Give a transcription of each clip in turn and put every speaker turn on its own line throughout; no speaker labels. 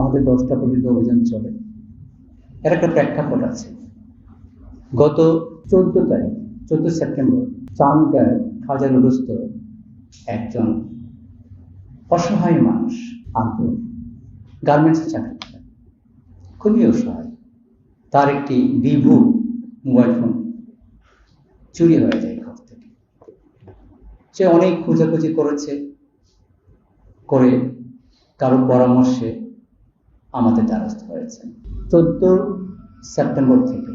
আমাদের দশটা পর্যন্ত অভিযান চলে। এর একটা প্রেক্ষাপট আছে। গত চোদ্দ তারিখ, চোদ্দ সেপ্টেম্বর চাঁদগাঁয় খাজারুলস্ত একজন অসহায় মানুষ আন্তর গার্মেন্টসে চাকরি খুবই অসহায়। তার একটি ভিভো মোবাইল ফোন চুরি হয়ে যায় ঘর থেকে। সে অনেক খোঁজাখুঁজি করেছে, করে কারও পরামর্শে আমাদের দ্বারস্থ হয়েছে চোদ্দ সেপ্টেম্বর থেকে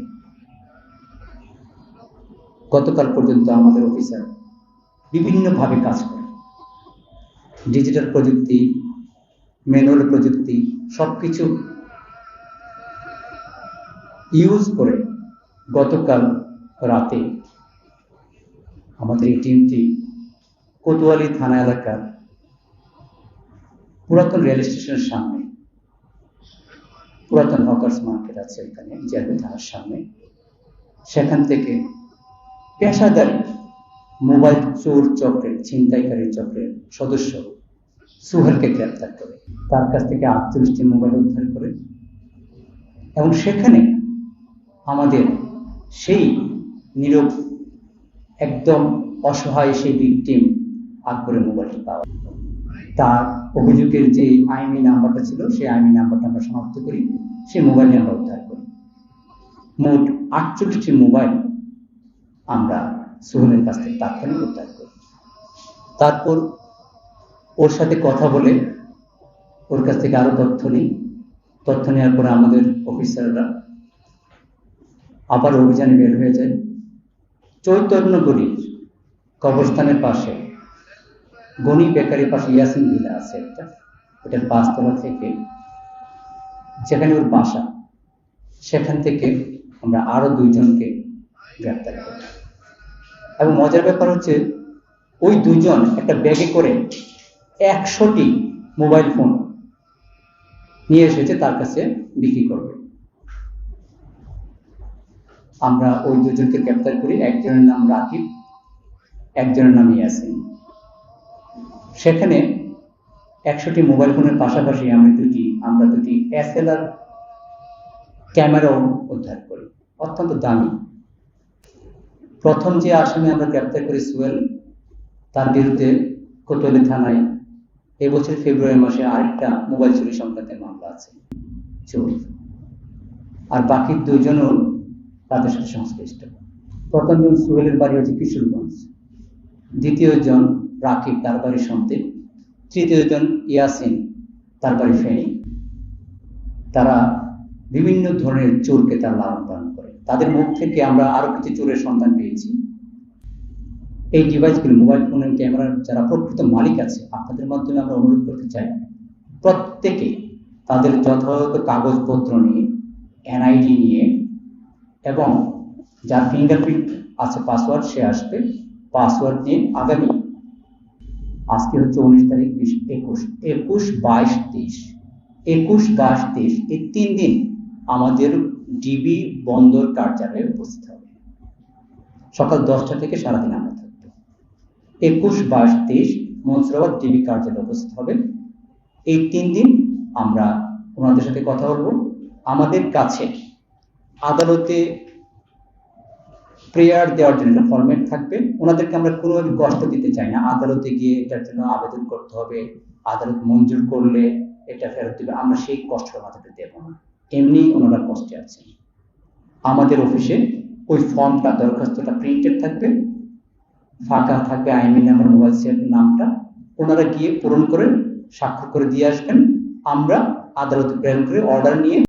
গতকাল পর্যন্ত আমাদের অফিসার বিভিন্নভাবে কাজ করে ডিজিটাল প্রযুক্তি, ম্যানুয়াল প্রযুক্তি সব কিছু ইউজ করে গতকাল রাতে আমাদের এই টিমটি কোতোয়ালি থানা এলাকার পুরাতন রেল স্টেশনের সামনে পুরাতন হকার্স মার্কেট আছে এখানে থানার সামনে। সেখান থেকে পেশাদার মোবাইল চোর চক্রের, ছিনতাইকারী চক্রের সদস্য সুহেলকে গ্রেপ্তার করে। তার কাছ থেকে আটচল্লিশটি মোবাইল উদ্ধার করে। এবং সেখানে আমাদের সেই নীরব, একদম অসহায় সেই ভিকটিম আকবরের মোবাইলটি পাওয়া তার অভিযোগের যে আইনি নাম্বারটা ছিল, সেই আইনি নাম্বারটা আমরা শনাক্ত করি, সেই মোবাইলটি আমরা উদ্ধার করি। মোট আটচল্লিশটি মোবাইল আমরা সোহেলের কাছ থেকে তাৎক্ষণিক উদ্ধার করি। তারপর ওর সাথে কথা বলে ওর কাছ থেকে আরও তথ্য নিই। তথ্য নেওয়ার পরে আমাদের অফিসাররা আবার অভিযানে বের হয়ে যায়। চৈতন্যগুড়ির কবরস্থানের পাশে গণি বেকারির পাশে ইয়াসিন ভিলা আছে একটা। ওটার পাঁচতলা থেকে যেখানে ওর বাসা, সেখান থেকে আমরা আরও দুইজনকে গ্রেপ্তার করি। এবং মজার ব্যাপার হচ্ছে, ওই দুজন একটা ব্যাগে করে একশোটি মোবাইল ফোন নিয়ে এসেছে তার কাছে বিক্রি করবে। আমরা ওই দুজনকে গ্রেপ্তার করি। একজনের নাম রাকিব, একজনের নাম ইয়াসিন। সেখানে একশোটি মোবাইল ফোনের পাশাপাশি আমি দুটি, আমরা দুটি এসএলআর ক্যামেরাও উদ্ধার করি। অত্যন্ত দামি। প্রথম যে আসামি আমরা গ্রেপ্তার করি সুয়েল, তার বিরুদ্ধে কোতোয়ালি থানায় এবছর ফেব্রুয়ারি মাসে আরেকটা মোবাইল চুরি সংক্রান্ত মামলা আছে। চোর। আর বাকি দুজনও তাদের সাথে সংশ্লিষ্ট। প্রথম জন সুহেলের বাড়ি হচ্ছে কিশোরগঞ্জ। দ্বিতীয় জন রাকিব, তার বাড়ি সন্তে তৃতীয় জন ইয়াসিন, তার বাড়ি ফেনী। তারা বিভিন্ন ধরনের চোরকে তারা লালন পালন করে। তাদের মুখ থেকে আমরা আরও কিছু চোরের সন্ধান পেয়েছি। এই ডিভাইসগুলো মোবাইল ফোনের ক্যামেরার যারা প্রকৃত মালিক আছে, আপনাদের মাধ্যমে আমরা অনুরোধ করতে চাই, প্রত্যেকে তাদের যথাযথ কাগজপত্র নিয়ে, এনআইডি নিয়ে এবং যার ফিঙ্গারপ্রিন্ট আছে পাসওয়ার্ড সে আসবে। পাসওয়ার্ড নিয়ে আগামী আজকে হচ্ছে উনিশ তারিখ, বিশ একুশ একুশ বাইশ তেইশ। একুশ বাইশ তেইশ, এই তিন দিন আমাদের ডিবি বন্দর কার্যালয়ে উপস্থিত হবে। সকাল দশটা থেকে সারাদিন আমরা থাকব। একুশ বাইশ তেইশ মনসুরাবাদ ডিবি কার্যালয়ে উপস্থিত হবে। এই তিন দিন আমরা ওনাদের সাথে কথা বলব। আমাদের কাছে আদালতে প্রেয়ার দেওয়ার জন্য একটা ফরম্যাট থাকবে। ওনাদেরকে আমরা কোনোভাবে কষ্ট দিতে চাই না। আদালতে গিয়ে এটার জন্য আবেদন করতে হবে। আদালত মঞ্জুর করলে এটা ফেরত দিবে। আমরা সেই কষ্ট আমাদেরকে দেব না। এমনি ওনারা কষ্টে আছেন। আমাদের অফিসে ওই ফর্মটা, দরখাস্তটা প্রিন্টেড থাকবে। ফাঁকা থাকবে আইমি নাম্বার, মোবাইল সেট নামটা। ওনারা গিয়ে পূরণ করে, স্বাক্ষর করে দিয়ে আসবেন। আমরা আদালতে প্রেরণ করে অর্ডার নিয়ে